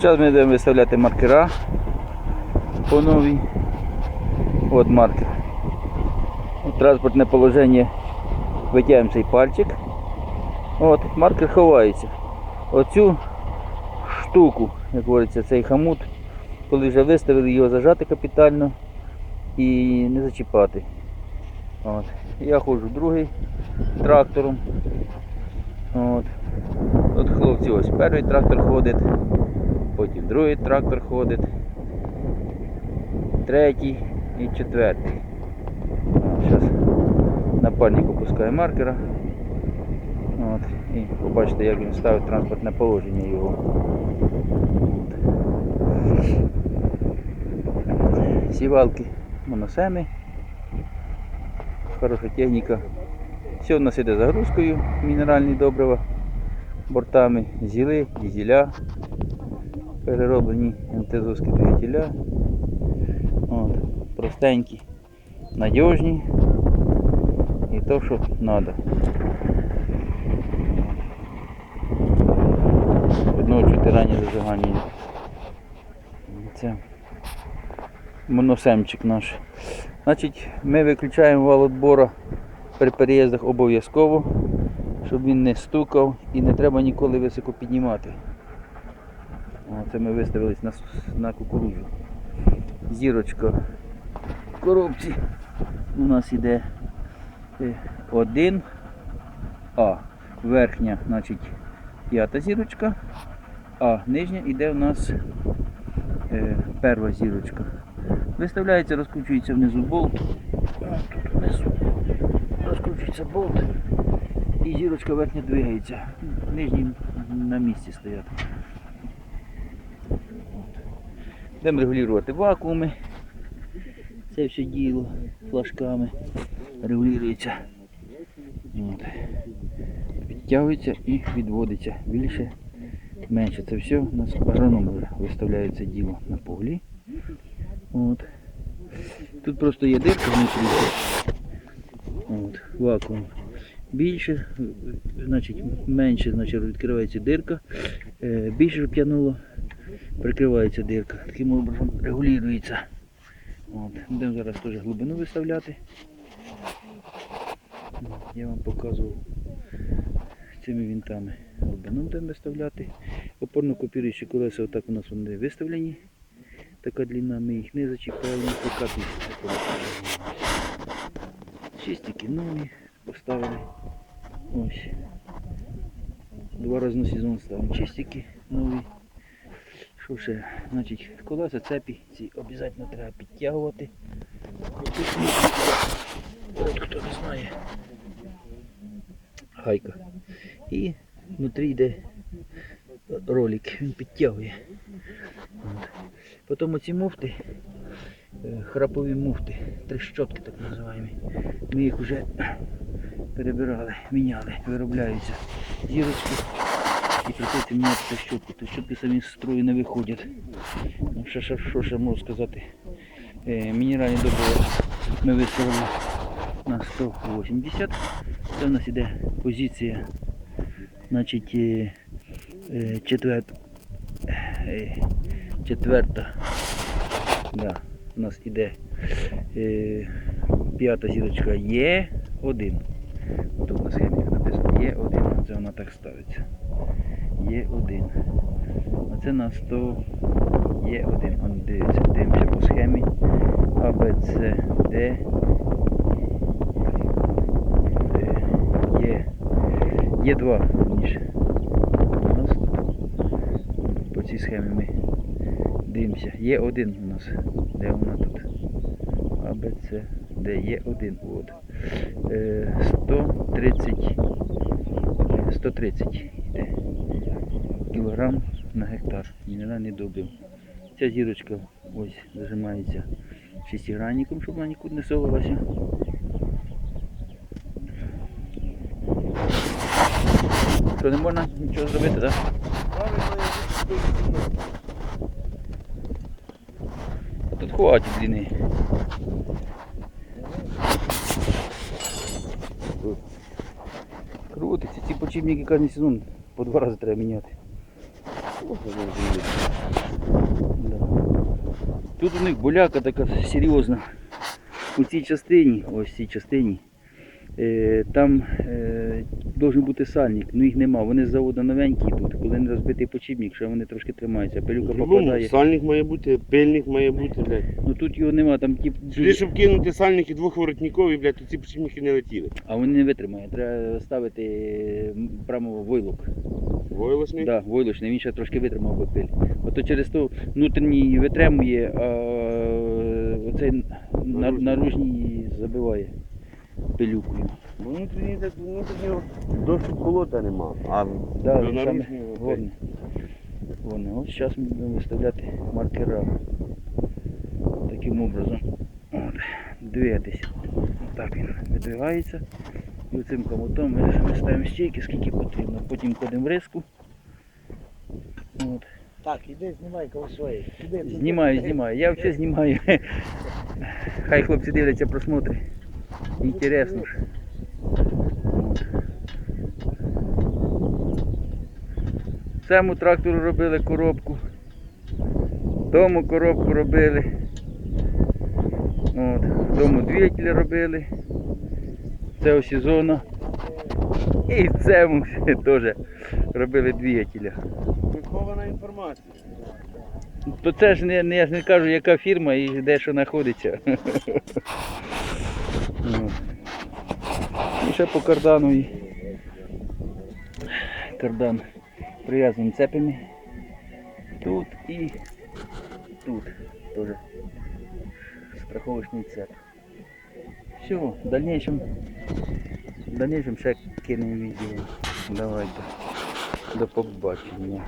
Зараз ми будемо виставляти маркера по новій. От маркер. Транспортне положення. Витягуємо цей пальчик. От, маркер ховається. Оцю штуку, як говориться, цей хамут, коли вже виставили його зажати капітально і не зачіпати. От. Я ходжу другий трактором. От. От хлопці ось перший трактор ходить, потім другий трактор ходить, третій і четвертий. Зараз напальник опускає маркера. От. І побачите, як він ставить транспортне положення його. Сівалки, моносеми. Хороша техніка. Все в нас іде загрузкою, мінеральні добрива, бортами зіли, дізеля, перероблені МТЗовські двигателя. От, простенькі, надіжні і то, що треба. Одного чотирання зажигання. Це моносемчик наш. Значить, ми виключаємо вал отбора при переїздах обов'язково, щоб він не стукав і не треба ніколи високо піднімати. Це ми виставились на, на кукурудзу. Зірочка в коробці у нас іде 1 А. Верхня, значить, п'ята зірочка, а нижня іде у нас е, перша зірочка. Виставляється, розкручується внизу болт. Тут внизу розкручується болт і зірочка верхня двигається. Нижні на місці стоять. Будемо регулювати вакууми. Це все діло флажками регулюється. От. Підтягується і відводиться більше, менше. Це все у нас агроном вже виставляє це діло на поглі. От. Тут просто є дирка. От, вакуум. Більше, значить менше, значить відкривається дирка. Е, Більше щоб тягнуло, прикривається дирка. Таким образом регулюється. От. Будемо зараз теж глибину виставляти. Я вам показував цими вінтами глибину будемо виставляти. Опорно-копіруючі колеса отак у нас вони виставлені. Така длина, ми їх не зачіпаємо, поки Чистики нові поставили. Ось. Два сезон ставимо чистики нові. Що ще? Значить, колеса цепі ці обов'язково треба підтягувати. Хто не знає. Гайка. І внутрі йде ролик, він підтягує. От. Потім оці муфти, е, храпові муфти, трещотки так називаємо. Ми їх вже перебирали, міняли, виробляються зірочки і приходиться міняти трещотки. Трещотки самі з строю не виходять. Ну, що, що, що ще можу сказати? Е, мінеральні добрива ми виставили на 180. Це в нас іде позиція, значить, е, е, четвер... е, четверта. Да, у нас іде е, п'ята зірочка є 1 Тут на схемі написано є 1 Це вона так ставиться. Є 1 А це на 100 є 1 Он дивиться, дивимося по схемі. А, Б, С, Д. Е, Є. Є 2 ніж. У нас по цій схемі ми дивимося. Є 1 у нас. Де вона тут? А, Б, С, Д. Є 1 От. Е, 130 е, 130 йде кілограм на гектар. Мінеральний добрив. Ця зірочка ось зажимається шестигранником, щоб вона нікуди не совалася. Що не можна нічого зробити, так? Тут хватить длини. Крутиться, ці почіпники кожен сезон по два рази треба міняти. Тут у них буляка така серйозна. У цій частині, ось цій частині, е, там е, должен бути сальник, ну їх нема. Вони з заводу новенькі тут. Коли не розбитий почіпник, що вони трошки тримаються. Пилюка попадає. сальник має бути, пильник має бути, блядь. Ну тут його нема, там ті. Сюди, щоб кинути сальники двохворотникові, блядь, то ці почемники не летіли. А вони не витримають. Треба ставити прямо войлок. Войлочний? Да, войлочний, він ще трошки витримав би пиль. Ото через то внутрішній витримує, а оцей наружній забиває пилюкою. Внутрішній так- внутрішнього дощу болота нема. А Да, до наружнього головне. Головне. Ось зараз ми будемо виставляти маркера. Таким образом. От, двигатися. Так він видвигається. І оцим комутом ми, ставимо стійки, скільки потрібно. Потім ходимо в риску. От. Так, іди знімай коло своєї. Іди, іди. Знімаю, знімаю. Я все знімаю. Хай хлопці дивляться просмотри. Інтересно ж. Цьому трактору робили коробку. Тому коробку робили. От. Тому двигатель робили. Цього сезону. І цьому теж робили двигателя. Прихована інформація. То це ж не, я ж не кажу, яка фірма і де що знаходиться. І ще по кардану. Кардан прив'язаний цепами. Тут і тут теж страховочний цеп. Все, в дальнейшем, в дальнейшем ще кинемо відео. Давайте. До побачення.